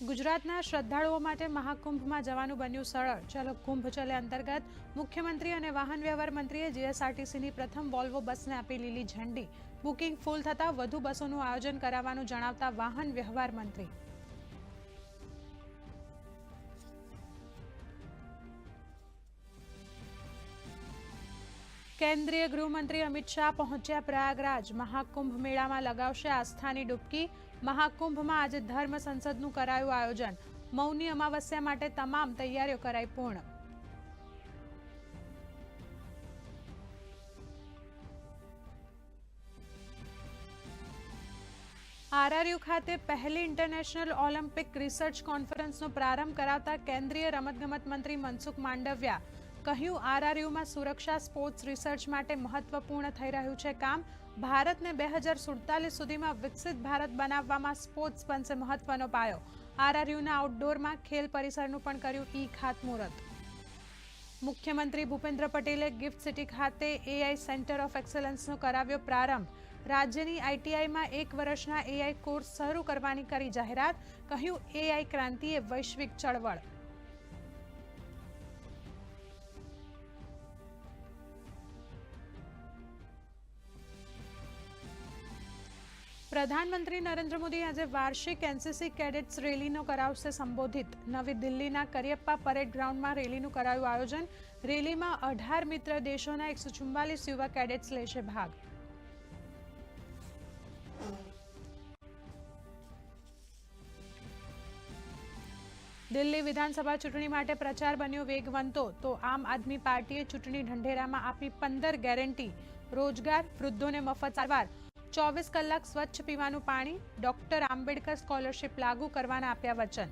ગુજરાતના શ્રદ્ધાળુઓ માટે મહાકુંભમાં જવાનું બન્યું સરળ. ચલો કુંભ ચલે અંતર્ગત મુખ્યમંત્રી અને વાહન વ્યવહાર મંત્રીએ જીએસઆરટીસીની પ્રથમ વોલ્વો બસને આપી લીલી ઝંડી. બુકિંગ ફૂલ થતાં વધુ બસોનું આયોજન કરાવવાનું જણાવતા વાહન વ્યવહાર મંત્રી કેન્દ્રીય ગૃહમંત્રી અમિત શાહ પહોંચ્યા પ્રયાગરાજ. મહાકુંભ મેળામાં લગાવશે આસ્થાની ડૂબકી. મહાકુંભમાં આજે ધર્મ સંસદનું કરાયું આયોજન. મૌની અમાવસ્યા માટે તમામ તૈયારીઓ કરાઈ પૂર્ણ. આરઆરયુ ખાતે પહેલી ઇન્ટરનેશનલ ઓલિમ્પિક રિસર્ચ કોન્ફરન્સનો પ્રારંભ કરાવતા કેન્દ્રીય રમતગમત મંત્રી મનસુખ માંડવિયા. કહ્યું, આરઆરયુમાં સુરક્ષા, સ્પોર્ટ્સ રિસર્ચ માટે મહત્વપૂર્ણ થઈ રહ્યું છે કામ. ભારતને બે હજાર સુડતાલીસ સુધીમાં વિકસિત ભારત બનાવવામાં સ્પોર્ટ્સ બનશે મહત્વનો પાયો. આરઆરયુના આઉટડોરમાં ખેલ પરિસરનું પણ કર્યું ઈ ખાતમુહૂર્ત. મુખ્યમંત્રી ભૂપેન્દ્ર પટેલે ગિફ્ટ સિટી ખાતે એઆઈ સેન્ટર ઓફ એક્સલન્સનો કરાવ્યો પ્રારંભ. રાજ્યની આઈટીઆઈમાં એક વર્ષના એઆઈ કોર્સ શરૂ કરવાની કરી જાહેરાત. કહ્યું, એઆઈ ક્રાંતિએ વૈશ્વિક ચળવળ. પ્રધાનમંત્રી નરેન્દ્ર મોદી આજે વાર્ષિક એનસીસી કેડેટ્સ રેલીનો કરાવશે સંબોધિત. નવી દિલ્હીના કરિયપ્પા પરેડ ગ્રાઉન્ડમાં રેલીનું કરાયું આયોજન. રેલીમાં અઢાર મિત્ર દેશોના એકસો ચુમ્બાલીસ યુવા કેડેટ્સ લેશે ભાગ. દિલ્હી વિધાનસભા ચૂંટણી માટે પ્રચાર બન્યો વેગવંતો. તો આમ આદમી પાર્ટીએ ચૂંટણી ઢંઢેરામાં આપી પંદર ગેરંટી. રોજગાર, વૃદ્ધોને મફત સારવાર. ચોવીસ કલાક સ્વચ્છ પીવાનું પાણી ડોક્ટર આંબેડકર સ્કોલરશીપ લાગુ કરવાના આપ્યા વચન.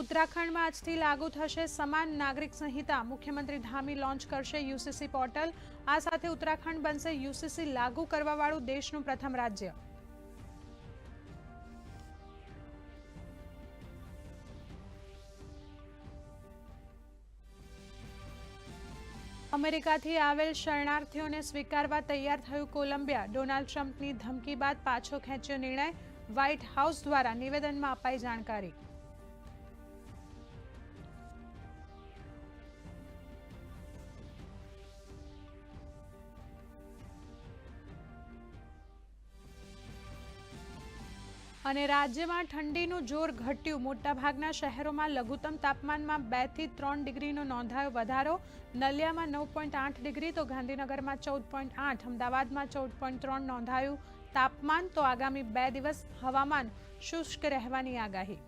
ઉત્તરાખંડમાં આજથી લાગુ થશે સમાન નાગરિક સંહિતા. મુખ્યમંત્રી ધામી લોન્ચ કરશે યુસીસી પોર્ટલ. આ સાથે ઉત્તરાખંડ બનશે યુસીસી લાગુ કરવાવાળું દેશનું પ્રથમ રાજ્ય. અમેરિકાથી આવેલ શરણાર્થીઓને સ્વીકારવા તૈયાર થયું કોલંબિયા. ડોનાલ્ડ ટ્રમ્પની ધમકી બાદ પાછો ખેંચ્યો નિર્ણય. વ્હાઇટ હાઉસ દ્વારા નિવેદનમાં અપાઈ જાણકારી. અને રાજ્યમાં ઠંડીનું જોર ઘટ્યું. મોટાભાગના શહેરોમાં લઘુત્તમ તાપમાનમાં બેથી ત્રણ ડિગ્રીનો નોંધાયો વધારો. નલિયામાં નવ પોઈન્ટ આઠ ડિગ્રી, તો ગાંધીનગરમાં ચૌદ પોઈન્ટ આઠ, અમદાવાદમાં ચૌદ પોઈન્ટ ત્રણ નોંધાયું તાપમાન. તો આગામી બે દિવસ હવામાન શુષ્ક રહેવાની આગાહી.